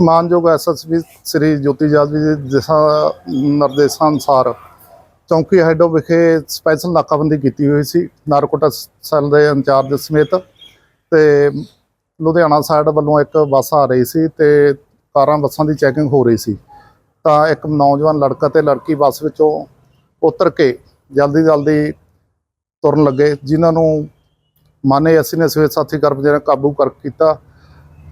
ਮਾਨਯੋਗ ਐਸਐਸਪੀ ਸ੍ਰੀ ਜੋਤੀ ਜਾਦਵੀ ਦੇ ਦਿਸ਼ਾ ਨਿਰਦੇਸ਼ਾਂ ਅਨੁਸਾਰ ਚੌਂਕੀ ਹੈਡੋ ਵਿਖੇ ਸਪੈਸ਼ਲ ਨਾਕਾਬੰਦੀ ਕੀਤੀ ਹੋਈ ਸੀ। ਨਾਰਕੋਟਾ ਸੈੱਲ ਦੇ ਇੰਚਾਰਜ ਸਮੇਤ ਤੇ ਲੁਧਿਆਣਾ ਸਾਈਡ ਵੱਲੋਂ ਇੱਕ ਬੱਸ ਆ ਰਹੀ ਸੀ ਤੇ ਕਾਰਾਂ ਬੱਸਾਂ ਦੀ ਚੈਕਿੰਗ ਹੋ ਰਹੀ ਸੀ। ਤਾਂ ਇੱਕ ਨੌਜਵਾਨ ਲੜਕਾ ਤੇ ਲੜਕੀ ਬੱਸ ਵਿੱਚੋਂ ਉਤਰ ਕੇ ਜਲਦੀ ਜਲਦੀ ਤੁਰਨ ਲੱਗੇ, ਜਿਨ੍ਹਾਂ ਨੂੰ ਮਾਨੇ ਅਸੀਂ ਨੇ ਸਵੇਤ ਸਾਥੀ ਕਰਮਚਾਰੀਆਂ ਨੇ ਕਾਬੂ ਕਰ ਕੀਤਾ।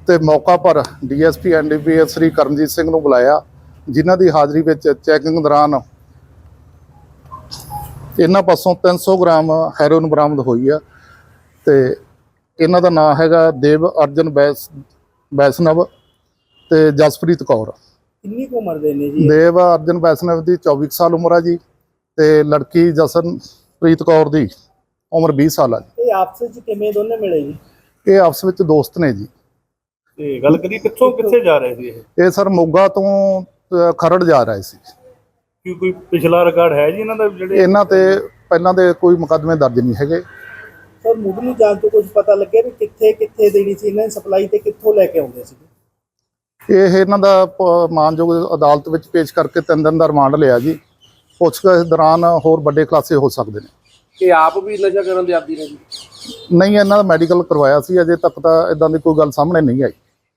ਤੇ ਮੌਕਾ ਪਰ ਡੀਐਸਪੀ ਐਨਡੀਪੀਐਸ ਸ੍ਰੀ ਕਰਮਜੀਤ ਸਿੰਘ ਨੂੰ ਬੁਲਾਇਆ ਜਿਨ੍ਹਾਂ ਦੀ ਹਾਜ਼ਰੀ ਵਿੱਚ ਚੈਕਿੰਗ ਦੌਰਾਨ ਇਹਨਾਂ ਪਾਸੋਂ 300 ਗ੍ਰਾਮ ਹੈਰੋਇਨ ਬਰਾਮਦ ਹੋਈ ਆ ਤੇ ਇਹਨਾਂ ਦਾ ਨਾਮ ਹੈਗਾ ਦੇਵ ਅਰਜਨ ਬੈਸ ਬੈਸਨਵ ਤੇ ਜਸਪ੍ਰੀਤ ਕੌਰ। ਕਿੰਨੀ ਕੁ ਉਮਰ ਦੇ ਨੇ ਜੀ ਦੇਵ ਅਰਜਨ ਬੈਸਨਵ ਦੀ 24 ਕੁ ਸਾਲ ਉਮਰ ਆ ਜੀ ਤੇ ਲੜਕੀ ਜਸਨਪ੍ਰੀਤ ਕੌਰ ਦੀ ਉਮਰ 20 ਸਾਲ ਆ ਜੀ। ਇਹ ਆਪਸ ਵਿੱਚ ਕਿਵੇਂ ਦੋਨੇ ਮਿਲੇ ਜੀ? ਇਹ ਆਪਸ ਵਿੱਚ ਦੋਸਤ ਨੇ ਜੀ। ਤੇ ਗੱਲ ਕਰੀ ਕਿੱਥੋਂ ਕਿੱਥੇ ਜਾ ਰਹੇ ਸੀ ਇਹ? ਇਹ ਸਰ ਮੋਗਾ ਤੋਂ ਅ, ਖਰੜ ਜਾ ਰਹੇ ਸੀ। ਕੀ ਕੋਈ ਪਿਛਲਾ ਰਿਕਾਰਡ ਹੈ ਜੀ ਇਹਨਾਂ ਦਾ ਜਿਹੜੇ ਇਹਨਾਂ ਤੇ ਪਹਿਲਾਂ ਦੇ ਕੋਈ ਮੁਕੱਦਮੇ ਦਰਜ ਨਹੀਂ ਹੈਗੇ। ਸਰ ਮੁੱਢਲੀ ਜਾਂਚ ਤੋਂ ਕੁਝ ਪਤਾ ਲੱਗਿਆ ਵੀ ਕਿੱਥੇ ਕਿੱਥੇ ਦੇਣੀ ਸੀ ਇਹਨਾਂ ਦੀ ਸਪਲਾਈ ਤੇ ਕਿੱਥੋਂ ਲੈ ਕੇ ਆਉਂਦੇ ਸੀ ਇਹ ਇਹਨਾਂ ਦਾ ਪ- ਮਾਨਯੋਗ ਅਦਾਲਤ ਵਿੱਚ ਪੇਸ਼ ਕਰਕੇ ਤਿੰਨ ਦਿਨ ਦਾ ਰਿਮਾਂਡ ਲਿਆ ਜੀ। ਪੁੱਛਗਿੱਛ ਦੌਰਾਨ ਹੋਰ ਵੱਡੇ ਖੁਲਾਸੇ ਹੋ ਸਕਦੇ ਨੇ। ਇਹ ਆਪ ਵੀ ਨਸ਼ਾ ਕਰਨ ਦੇ ਆਦੀ ਨੇ ਜੀ? ਨਹੀਂ ਇਹਨਾਂ ਦਾ ਮੈਡੀਕਲ ਕਰਵਾਇਆ ਸੀ ਅਜੇ ਤੱਕ ਤਾਂ ਇਦਾਂ ਦੀ ਕੋਈ ਗੱਲ ਸਾਹਮਣੇ ਨਹੀਂ ਆਈ।